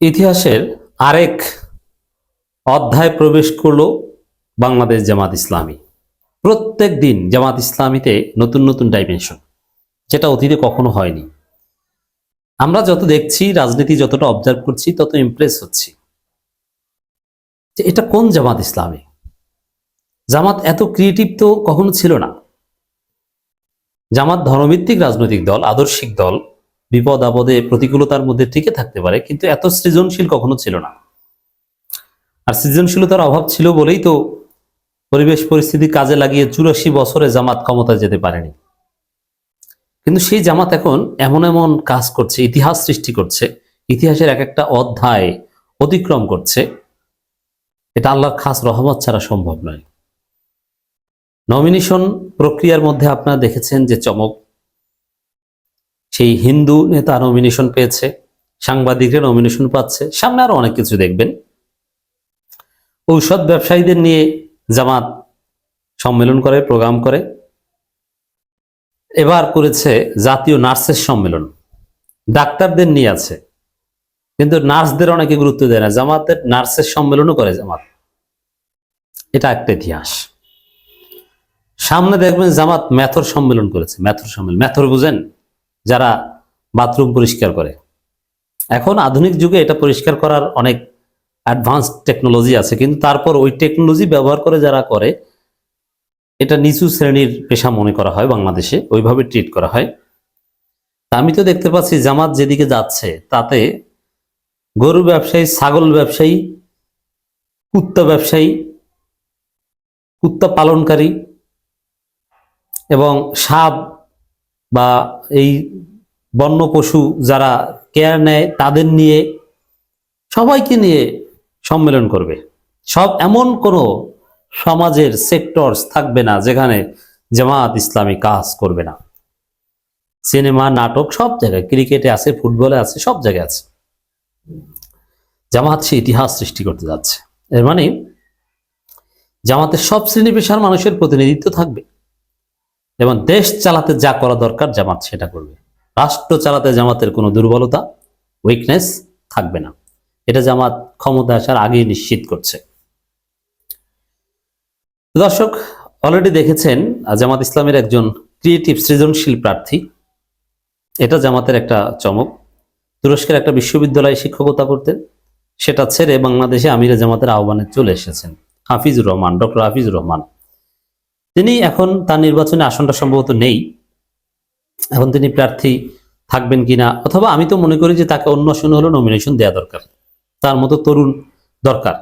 ইতিহাসের আরেক অধ্যায় প্রবেশ করল বাংলাদেশ জামাত ইসলামী। প্রত্যেক দিন জামাত ইসলামীতে নতুন নতুন ডাইমেনশন যেটা অতীতে কখনো হয়নি। আমরা যত দেখছি, রাজনীতি যতটা অবজার্ভ করছি, তত ইমপ্রেস হচ্ছি। যে এটা কোন জামাত ইসলামী? জামাত এত ক্রিয়েটিভ তো কখনো ছিল না। জামাত ধর্মভিত্তিক রাজনৈতিক দল, আদর্শিক দল বিপদ আপদে প্রতিকূলতার মধ্যে টিকে থাকতে পারে, কিন্তু এত সৃজনশীল কখনো ছিল না। আর সৃজনশীলতার অভাব ছিল বলেই তো পরিবেশ পরিস্থিতি কাজে লাগিয়ে চুরাশি বছরে জামাত ক্ষমতায় যেতে পারেনি। কিন্তু সেই জামাত এখন এমন এমন কাজ করছে, ইতিহাস সৃষ্টি করছে, ইতিহাসের এক একটা অধ্যায় অতিক্রম করছে। এটা আল্লাহর খাস রহমত ছাড়া সম্ভব নয়। নমিনেশন প্রক্রিয়ার মধ্যে আপনারা দেখেছেন যে চমক সেই হিন্দু নেতা নমিনেশন পেয়েছে, সাংবাদিকরা নমিনেশন পাচ্ছে, সামনে আরও অনেক কিছু দেখবেন। ঔষধ ব্যবসায়ীদের নিয়ে জামাত সম্মেলন করে, প্রোগ্রাম করে। এবার করেছে জাতীয় নার্সের সম্মেলন। ডাক্তারদের নিয়ে আছে। কিন্তু নার্সদের অনেকে গুরুত্ব দেয় না, জামাতের নার্সের সম্মেলনও করে জামাত। এটা একটা ইতিহাস। সামনে দেখবেন জামাত ম্যাথর সম্মেলন করেছে ম্যাথর সম্মেলন ম্যাথর বুঝেন? যারা বাথরুম পরিষ্কার করে। এখন আধুনিক যুগে এটা পরিষ্কার করার অনেক অ্যাডভান্স টেকনোলজি আছে, কিন্তু তারপর ওই টেকনোলজি ব্যবহার করে যারা করে, এটা নিচু শ্রেণির পেশা মনে করা হয় বাংলাদেশে, ওইভাবে ট্রিট করা হয়। আমি তো দেখতে পাচ্ছি জামাত যেদিকে যাচ্ছে, তাতে গরু ব্যবসায়ী, ছাগল ব্যবসায়ী, কুত্তা ব্যবসায়ী, কুত্তা পালনকারী এবং সাপ বা এই বন্য পশু যারা কেয়ার নেয়, তাদের নিয়ে সবাইকে নিয়ে সম্মেলন করবে। সব এমন কোনো সমাজের সেক্টরস থাকবে না যেখানে জামাত ইসলামী কাজ করবে না। সিনেমা, নাটক সব জায়গায়, ক্রিকেটে আছে, ফুটবলে আছে, সব জায়গায় আছে। জামাত সে ইতিহাস সৃষ্টি করতে যাচ্ছে। এর মানে জামাতের সব শ্রেণি পেশার মানুষের প্রতিনিধিত্ব থাকবে। এবং দেশ চালাতে যা করা দরকার জামাত সেটা করবে। রাষ্ট্র চালাতে জামাতের কোনো দুর্বলতা উইকনেস থাকবে না। এটা জামাত ক্ষমতা আসার আগেই নিশ্চিত করছে। দর্শক অলরেডি দেখেছেন, জামাত ইসলামের একজন ক্রিয়েটিভ সৃজনশীল প্রার্থী। এটা জামাতের একটা চমক। তুরস্কের একটা বিশ্ববিদ্যালয়ে শিক্ষকতা করতেন। সেটা ছেড়ে বাংলাদেশে আমিরে জামাতের আহ্বানে চলে এসেছেন হাফিজুর রহমান, ডক্টর হাফিজুর রহমান। তিনি এখন তার নির্বাচনে আসনটা সম্ভবত নেই। এখন তিনি প্রার্থী থাকবেন কিনা, অথবা আমি তো মনে করি যে তাকে অন্য আসনে হলেও নমিনেশন দেওয়া দরকার। তার মতো তরুণ দরকার।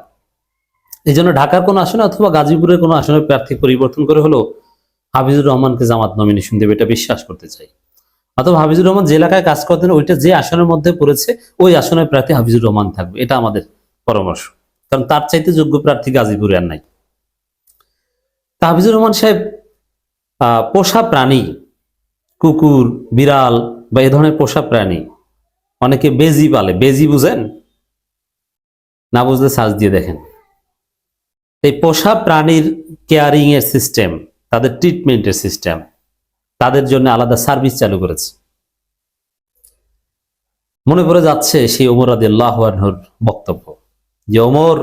এই জন্য ঢাকার কোনো আসনে অথবা গাজীপুরের কোনো আসনে প্রার্থী পরিবর্তন করে হলেও হাফিজুর রহমানকে জামাত নমিনেশন দেবে, এটা বিশ্বাস করতে চাই। অথবা হাফিজুর রহমান যে এলাকায় কাজ করতেন, ওইটা যে আসনের মধ্যে পড়েছে, ওই আসনের প্রার্থী হাফিজুর রহমান থাকবে। এটা আমাদের পরামর্শ। কারণ তার চাইতে যোগ্য প্রার্থী গাজীপুরে আর নাই। তা হাফিজুর রহমান সাহেব পোষা প্রাণী, কুকুর, বিড়াল বা এ ধরনের পোষা প্রাণী, অনেকে বেজি পালে। বেজি বুঝেন? না বুঝলে সাজ দিয়ে দেখেন। এই পোষা প্রাণীর কেয়ারিং এর সিস্টেম তাদের ট্রিটমেন্টের সিস্টেম তাদের জন্য আলাদা সার্ভিস চালু করেছে। মনে পড়ে যাচ্ছে সেই ওমর আদিল্লাহর বক্তব্য যে, ওমর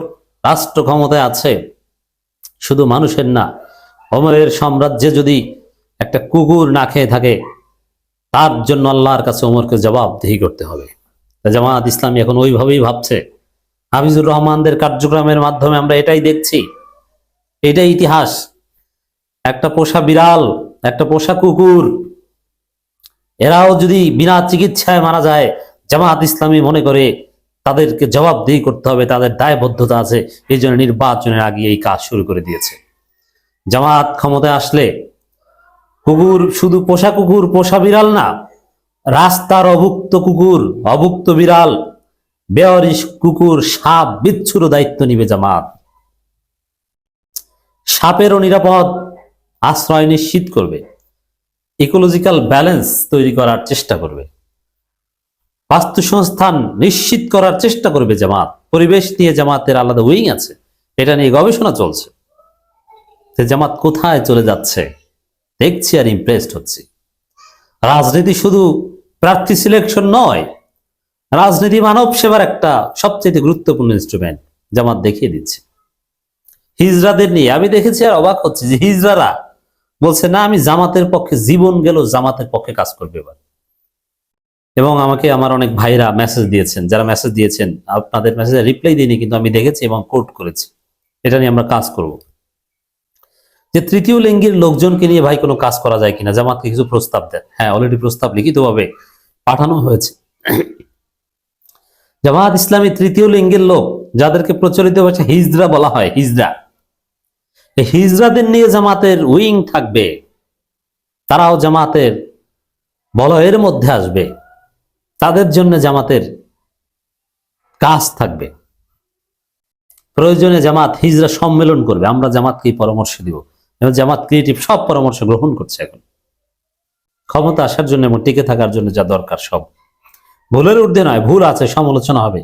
রাষ্ট্র ক্ষমতায় আছে শুধু মানুষের না, অমরের সাম্রাজ্যে যদি একটা কুকুর না খেয়ে থাকে, তার জন্য আল্লাহর কাছে ওমরকে জবাবদিহি করতে হবে। জামাত ইসলামী এখন ওইভাবেই ভাবছে। হাফিজুর রহমানদের কার্যক্রমের মাধ্যমে আমরা এটাই দেখছি। এটাই ইতিহাস। একটা পোষা বিড়াল, একটা পোষা কুকুর, এরাও যদি বিনা চিকিৎসায় মারা যায় জামাত ইসলামী মনে করে তাদেরকে জবাবদিহি করতে হবে, তাদের দায়বদ্ধতা আছে। এই জন্য নির্বাচনের আগে এই কাজ শুরু করে দিয়েছে। জামাত ক্ষমতায় আসলে কুকুর শুধু পোষা কুকুর, পোষা বিড়াল না, রাস্তার অভুক্ত কুকুর, অভুক্ত বিড়াল বেয়ারিশ কুকুর, সাপ বিচ্ছুর দায়িত্ব নিবে জামাত সাপেরও নিরাপদ আশ্রয় নিশ্চিত করবে। ইকোলজিক্যাল ব্যালেন্স তৈরি করার চেষ্টা করবে। বাস্তু সংস্থান নিশ্চিত করার চেষ্টা করবে জামাত। পরিবেশ নিয়ে জামাতের আলাদা উইং আছে। এটা নিয়ে গবেষণা চলছে। যে জামাত কোথায় চলে যাচ্ছে? দেখছি আর ইমপ্রেসড হচ্ছি। রাজনীতি শুধু প্রার্থী সিলেকশন নয়, রাজনীতি মানব সেবার একটা সবচেয়ে গুরুত্বপূর্ণ ইনস্ট্রুমেন্ট জামাত দেখিয়ে দিচ্ছে। হিজরাদের নিয়ে আমি দেখেছি আর অবাক হচ্ছে যে হিজরারা বলছে, না, আমি জামাতের পক্ষে জীবন গেল জামাতের পক্ষে কাজ করবে এবার। এবং আমাকে আমার অনেক ভাইরা মেসেজ দিয়েছেন। যারা মেসেজ দিয়েছেন, আপনাদের মেসেজে রিপ্লাই দিইনি, কিন্তু আমি দেখেছি এবং কোট করেছি। এটা নিয়ে আমরা কাজ করব। যে তৃতীয় লিঙ্গের লোকজনকে নিয়ে ভাই কোনো কাজ করা যায় কিনা, জামাতকে কিছু প্রস্তাব দেন। হ্যাঁ অলরেডি প্রস্তাব লিখিতভাবে পাঠানো হয়েছে। জামাত ইসলামী তৃতীয় লিঙ্গের লোক, যাদেরকে প্রচলিত ভাষা হিজরা বলা হয়, হিজরা। এই হিজরাদের নিয়ে জামাতের উইং থাকবে। তারাও জামাতের বলয়ের মধ্যে আসবে। তাদের জন্য জামাতের কাজ থাকবে। প্রয়োজনে জামাত হিজরা সম্মেলন করবে। আমরা জামাতকে পরামর্শ দিব। এবং জামাত ক্রিয়েটিভ সব পরামর্শ গ্রহণ করছে এখন। ক্ষমতা আসার জন্য এবং টিকে থাকার জন্য যা দরকার সব। ভুলের ঊর্ধ্বে নয়, ভুল আছে, সমালোচনা হবে।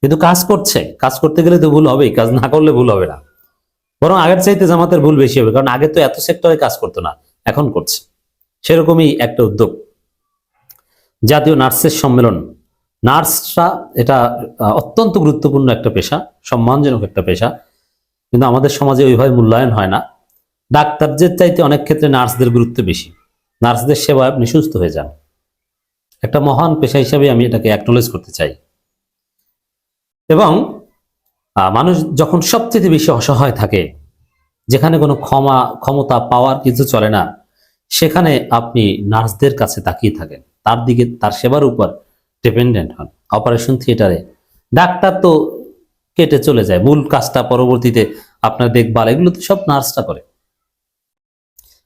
কিন্তু কাজ করছে। কাজ করতে গেলে তো ভুল হবেই। কাজ না করলে ভুল হবে না। বরং আগের চাইতে জামাতের ভুল বেশি হবে। কারণ আগে তো এত সেক্টরে কাজ করতো না। এখন করছে। সেরকমই একটা উদ্যোগ। জাতীয় নার্সের সম্মেলন। নার্সরা এটা অত্যন্ত গুরুত্বপূর্ণ একটা পেশা, সম্মানজনক একটা পেশা। কিন্তু আমাদের সমাজে ওইভাবে মূল্যায়ন হয় না। ডাক্তারদের চাইতে অনেক ক্ষেত্রে নার্সদের গুরুত্ব বেশি। নার্সদের সেবা আপনি সুস্থ হয়ে যান। একটা মহান পেশা হিসাবে আমি এটাকে অ্যাকনোলেজ করতে চাই। এবং মানুষ যখন সবচেয়ে বেশি অসহায় থাকে, যেখানে কোনো ক্ষমা, ক্ষমতা পাওয়ার কিছু চলে না, সেখানে আপনি নার্সদের কাছে তাকিয়ে থাকেন। তার দিকে তার সেবার উপর ডিপেন্ডেন্ট হন। অপারেশন থিয়েটারে ডাক্তার তো কেটে চলে যায়। মূল কাজটা পরবর্তীতে আপনার দেখভাল এগুলো তো সব নার্সটা করে।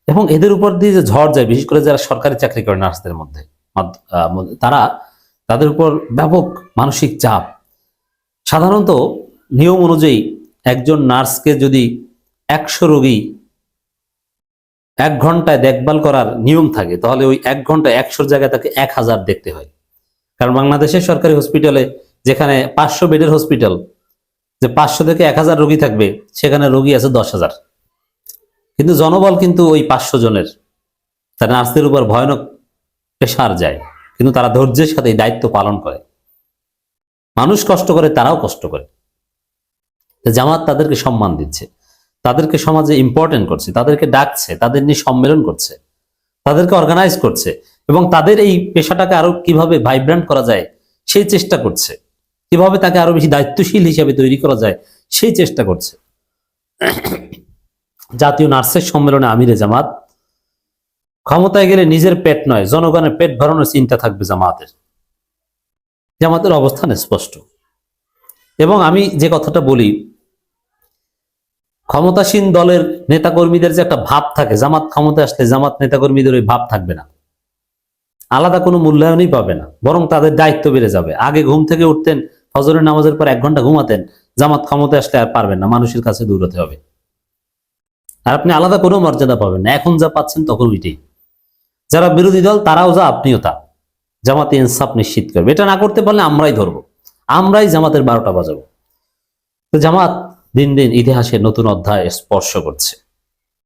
এবং এদের উপর দিয়ে যে ঝড় যায় বিশেষ করে যারা সরকারি চাকরি করে নার্সদের মধ্যে, তারা তাদের উপর ব্যাপক মানসিক চাপ। সাধারণত নিয়ম অনুযায়ী একজন নার্সকে যদি একশো রোগী এক ঘন্টায় দেখভাল করার নিয়ম থাকে, তাহলে ওই এক ঘন্টায় একশোর জায়গায় তাকে এক হাজার দেখতে হয়। কারণ বাংলাদেশের সরকারি হসপিটালে যেখানে পাঁচশো বেডের হসপিটাল যে পাঁচশো থেকে এক হাজার রোগী থাকবে, সেখানে রোগী আছে দশ হাজার। কিন্তু জনবল কিন্তু ওই পাঁচশো জনের। তার নার্সদের উপর ভয়ানক প্রেশার যায়, কিন্তু তারা ধৈর্যের সাথে এই দায়িত্ব পালন করে। মানুষ কষ্ট করে, তারাও কষ্ট করে। জামাত তাদেরকে সম্মান দিচ্ছে। তাদেরকে সমাজে ইম্পর্টেন্ট করছে, তাদেরকে ডাকছে, তাদের নিয়ে সম্মেলন করছে, তাদেরকে অর্গানাইজ করছে এবং তাদের এই পেশাটাকে আরও কীভাবে ভাইব্রেন্ট করা যায় সেই চেষ্টা করছে। কীভাবে তাকে আরও বেশি দায়িত্বশীল হিসাবে তৈরি করা যায় সেই চেষ্টা করছে। জাতীয় নার্সের সম্মেলনে আমিরে জামাত, ক্ষমতায় গেলে নিজের পেট নয়, জনগণের পেট ভরানোর চিন্তা থাকবে জামাতের। জামাতের অবস্থান স্পষ্ট। এবং আমি যে কথাটা বলি ক্ষমতাসীন দলের নেতাকর্মীদের যে একটা ভাব থাকে, জামাত ক্ষমতা আসলে জামাত নেতাকর্মীদের ওই ভাব থাকবে না। আলাদা কোনো মূল্যায়নই পাবে না, বরং তাদের দায়িত্ব বেড়ে যাবে। আগে ঘুম থেকে উঠতেন, ফজরের নামাজের পর এক ঘণ্টা ঘুমাতেন, জামাত ক্ষমতা আসলে আর পারবেন না, মানুষের কাছে দৌড়াতে হবে। আর আপনি আলাদা কোনো মর্যাদা পাবেন না, এখন যা পাচ্ছেন তখন ওইটাই। যারা বিরোধী দল, তারাও যা আপনিও তা। জামাতে ইনসাফ নিশ্চিত করবে। এটা না করতে পারলে আমরাই ধরবো, আমরাই জামাতের বারোটা বাজাবো। তো জামাত দিন দিন ইতিহাসে নতুন অধ্যায় স্পর্শ করছে।